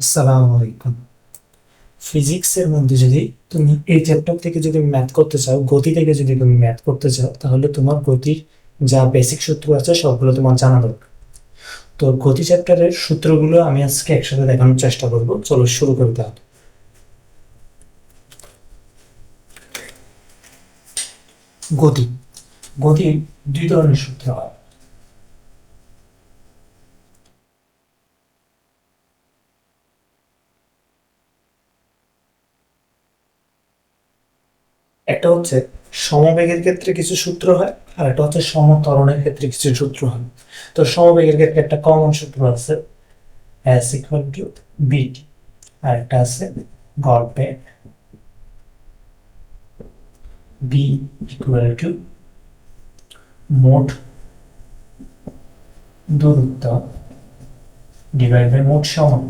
আসসালামু আলাইকুম ফিজিক্সের মধ্যে যদি তুমি এই চ্যাপ্টার থেকে যদি ম্যাথ করতে চাও, গতি থেকে যদি তুমি ম্যাথ করতে চাও, তাহলে তোমার গতির যা বেসিক সূত্র আছে, সবগুলো তোমার জানা দরকার। তো গতি চ্যাপ্টারের সূত্রগুলো আমি আজকে একসাথে দেখানোর চেষ্টা করব। চলো শুরু করি তাহলে। গতি। গতি দুই ধরনের সূত্র হয়। একটা হচ্ছে সমবেগের ক্ষেত্রে কিছু সূত্র হয়, আর একটা হচ্ছে সমত্বরণের ক্ষেত্রে কিছু সূত্র হয়। তো সমবেগের ক্ষেত্রে একটা কমন সূত্র আছে এস ইকুয়াল টু বিটি আর একটা আছে গড় বি ইকুয়াল টু মোট দূরত্ব ডিভাইড বাই মোট সময়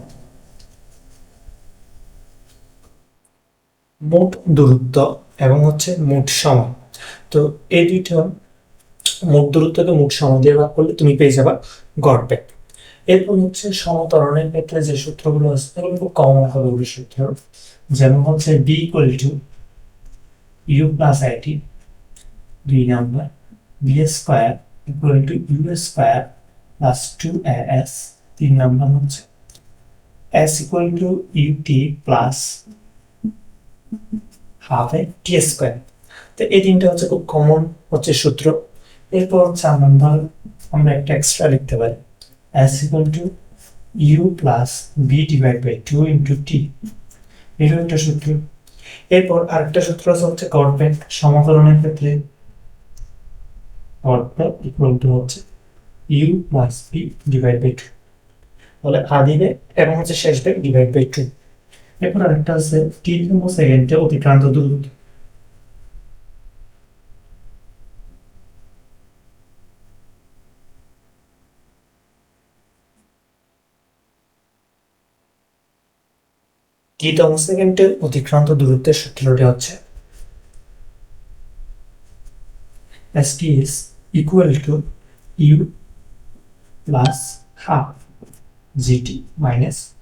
মোট দূরত্ব এবং হচ্ছে মোট সময়। তো এই দুইটা মোট দূরত্বকে মোট সময় দিয়ে ভাগ করলে তুমি পেয়ে যাবা গড় বেগ। এরপর হচ্ছে সমতরণের ক্ষেত্রে যে সূত্রগুলো আছে, এগুলো খুব কমন হবে ওই সূত্র। যেমন হচ্ছে V equal to U plus IT দুই number V square equal to U square plus two S তিন নাম্বার হচ্ছে S equal to UT plus half A T square তো এই তিনটা হচ্ছে খুব কমন হচ্ছে সূত্র। এরপর চার নম্বর আমরা একটা এক্সট্রা লিখতে পারি। S equal to U plus V divide by two into T এরও একটা সূত্র। এরপর আরেকটা সূত্র হচ্ছে গড়বেগ সমাকলনের ক্ষেত্রে। গড়বেগ ইকুয়াল টু হচ্ছে U plus V divide by two তাহলে আদি বেগ এবং হচ্ছে শেষ বেগ ডিভাইড বাই টু এরপর আরেকটা আছে তৃতীয় সেকেন্ডে অতিক্রান্ত দূরত্ব তৃতীয় সেকেন্ডে অতিক্রান্ত দূরত্বের সূত্রটি হচ্ছে ST is equal to U plus half GT minus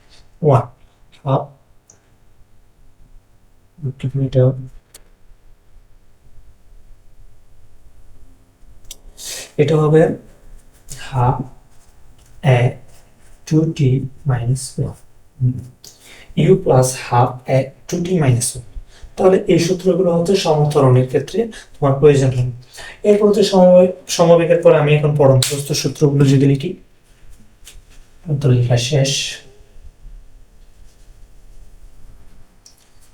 1 half metre এটা হবে half A two T minus one U plus half A two T minus one তাহলে এই সূত্রগুলো হচ্ছে সমতরণের ক্ষেত্রে তোমার প্রয়োজন হবে। এরপর হচ্ছে সমবেগের পরে আমি এখন পরন্তস্থ সূত্রগুলো যদি লিখি লেখা শেষ।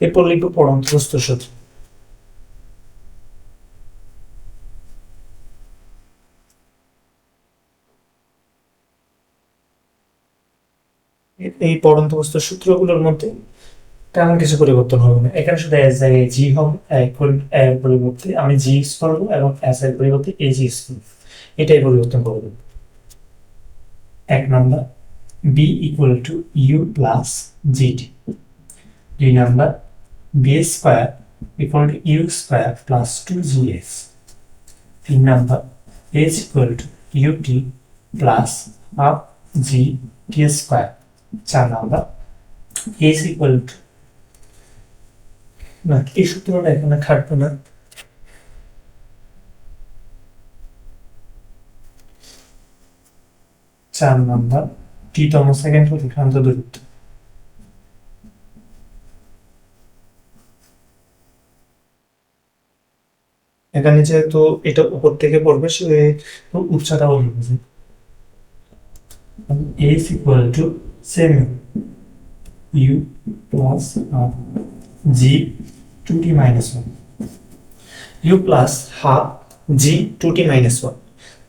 এরপর লিখব পরন্তস্থ সূত্র এই পরন্তস্থ সূত্রগুলোর মধ্যে তেমন কিছু পরিবর্তন হবে না। এখানে শুধু এস জায়গায় জি হবে এর পরিবর্তে আমি জি ইউজ করব এবং এস এর পরিবর্তে এ জি ইউজ করব। এটাই পরিবর্তন করব এক number V equal to U plus GT দুই number square equal to U square plus two G S তিন number H equal to UT plus half G T চার নম্বর এইচ ইকুয়াল টু না এই সূত্রটা এখানে খাটবে না? চার নম্বর টি তম সেকেন্ড অতিক্রান্ত দূরত্ব। এখানে যেহেতু এটা উপর থেকে পড়বে সে উচ্চতা বলবে is equal to same u plus uh, g 2t minus 1 u plus half g 2t minus 1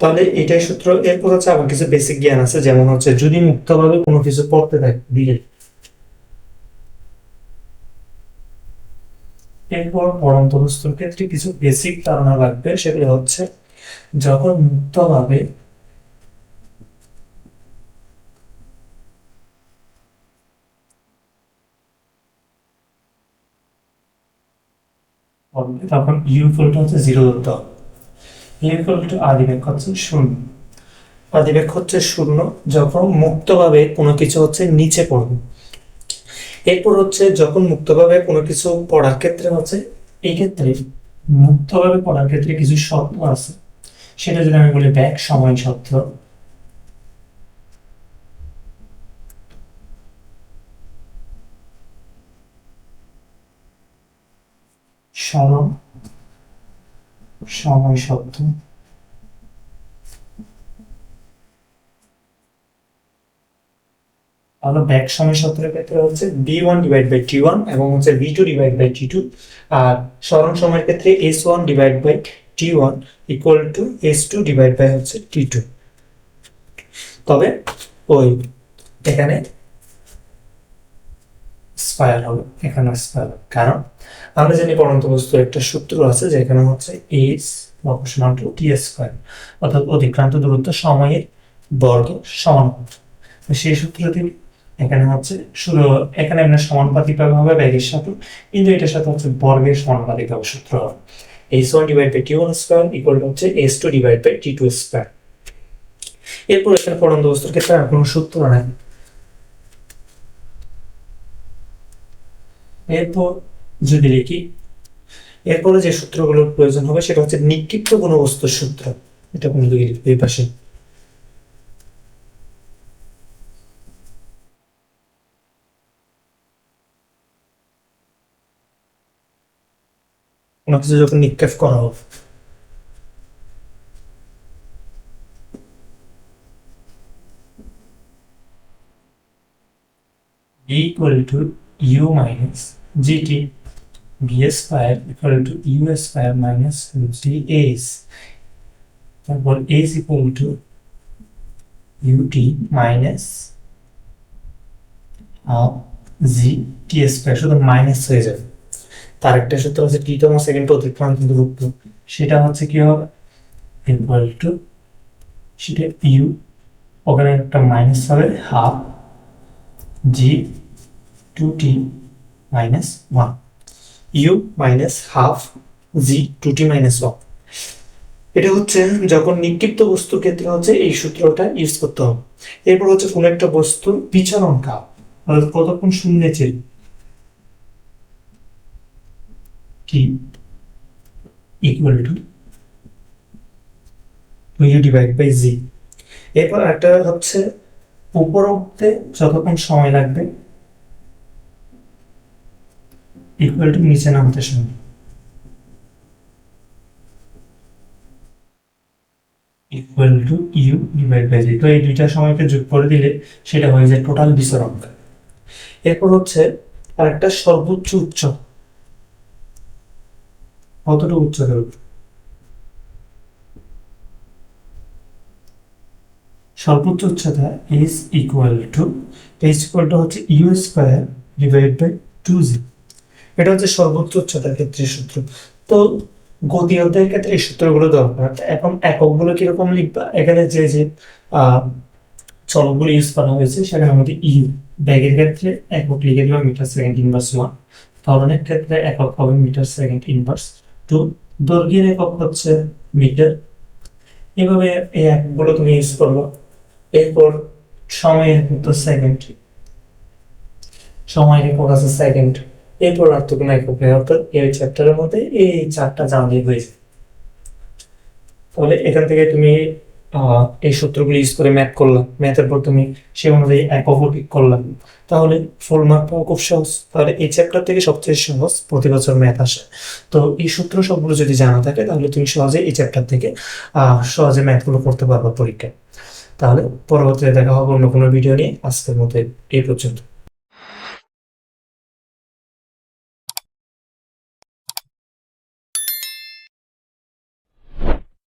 তাহলে এটাই সূত্র এরপর হচ্ছে আমার কিছু বেসিক জ্ঞান আছে যেমন হচ্ছে যদি মুক্তভাবে কোনো কিছু পড়তে থাকে দিলে এরপর বস্তুর ক্ষেত্রে কিছু বেসিক ধারণা লাগবে, সেগুলো হচ্ছে যখন মুক্তভাবে তখন ইউ হচ্ছে জিরো ধরতে হবে ইউ হচ্ছে শূন্য। আদিবেগ হচ্ছে শূন্য যখন মুক্তভাবে কোনো কিছু হচ্ছে নিচে পড়বে। এরপর হচ্ছে যখন মুক্তভাবে কোনো কিছু পড়ার ক্ষেত্রে হচ্ছে, এই ক্ষেত্রে মুক্তভাবে পড়ার ক্ষেত্রে কিছু শর্ত আছে। সেটা যদি আমি বলি ব্যাক সময়, শর্ত। স্মরণ সময় শব্দ তাহলে ব্যাক সময় সূত্রের ক্ষেত্রে হচ্ছে V one divide by T one এবং হচ্ছে V two divide by T two আর স্মরণ সময়ের ক্ষেত্রে S one divide by T one equal to S two divide by হচ্ছে টি টু তবে ওই এখানে স্পায়ার হবে, এখানে স্পায়ার কারণ আমরা জানি পরন্ত বস্তুর একটা সূত্র আছে যেখানে হচ্ছে এস সমান টু টি স্কোয়ার অর্থাৎ অতিক্রান্ত দূরত্ব সময়ের বর্গ সমান সেই সূত্রটি এখানে হচ্ছে শুধু এখানে আমরা সমানুপাতিক হবে ব্যাগের সাথে, কিন্তু এটার সাথে হচ্ছে বর্গের সমানুপাতিক ভাবে সূত্র। হবে S one divide by T one square equal হচ্ছে S two divide by T two square এরপর এখানে পরন্ত বস্তুর ক্ষেত্রে আর কোনো সূত্র নাই। এরপর যদি লিখি, এরপরে যে সূত্রগুলোর প্রয়োজন হবে, সেটা হচ্ছে নিক্ষিপ্ত কোনো বস্তুর সূত্র। এটা কোনো দিকে লিখবে এই পাশে। কোনো কিছু যখন নিক্ষেপ করা d equal to u minus gt b square equal to u square minus gs তারপর a is equal to ut minus half g t square শুধু মাইনাস হয়ে যাবে তার একটা সূত্র হচ্ছে টি তম সেকেন্ড অতিক্রান্ত দূরত্ব সেটা হচ্ছে কি হবে? ইকুয়াল টু সেটা ইউ ওখানে একটা মাইনাস হবে half G two T minus one U minus half G two T minus one এটা হচ্ছে যখন নিক্ষিপ্ত বস্তুর ক্ষেত্রে হচ্ছে এই সূত্রটা ইউজ করতে হবে। এরপর হচ্ছে কোনো একটা বস্তু কাপ, অর্থাৎ কতক্ষণ শূন্যে ছিল? T equal to U divide by G এরপর একটা হচ্ছে উপরোক্তে যতক্ষণ সময় লাগবে ইকুয়াল টু নিচে নামতে সময় equal to U divide by G তো এই দুইটা সময়কে যোগ করে দিলে সেটা হয়ে যায় টোটাল বিচরণ। এরপর হচ্ছে আরেকটা সর্বোচ্চ উচ্চ কতটা উচ্চতার উপর সর্বোচ্চ উচ্চতা is equal to H equal to হচ্ছে U square divide by two G এটা হচ্ছে সর্বোচ্চ উচ্চতার ক্ষেত্রে সূত্র। তো গতি অধ্যায়ের ক্ষেত্রে এই সূত্রগুলো দরকার। এখন এককগুলো কীরকম লিখবা? এখানে যে যে চলকগুলো ইউজ করা হয়েছে, সেখানে আমাদের ইউ ব্যাগের ক্ষেত্রে একক লিখে দিবা মিটার সেকেন্ড ইনভার্স ওয়ান ত্বরণের ক্ষেত্রে একক হবে মিটার সেকেন্ড ইনভার্স টু দৈর্ঘ্যের একক হচ্ছে মিটার। এভাবে এই একগুলো তুমি ইউজ করব। এরপর সময়ের তো সেকেন্ড সময়ের একক আছে সেকেন্ড এরপর আর তো কোনো একক নেই, অর্থাৎ এই চ্যাপ্টারের মধ্যে এই চারটা জানলেই হয়েছে ফলে এখান থেকে তুমি এই সূত্রগুলো ইউজ করে ম্যাথ করলাম। ম্যাথের পর তুমি সে অনুযায়ী এককও ঠিক করলাম তাহলে ফুল মার্ক পাওয়া খুব সহজ। তাহলে এই চ্যাপ্টার থেকে সবচেয়ে সহজ প্রতি বছর ম্যাথ আসে। তো এই সূত্র সবগুলো যদি জানা থাকে, তাহলে তুমি সহজে এই চ্যাপ্টার থেকে সহজে ম্যাথগুলো করতে পারবে পরীক্ষায়। তাহলে পরবর্তীতে দেখা হবে অন্য কোনো ভিডিও নিয়ে। আজকের মতো এই পর্যন্ত।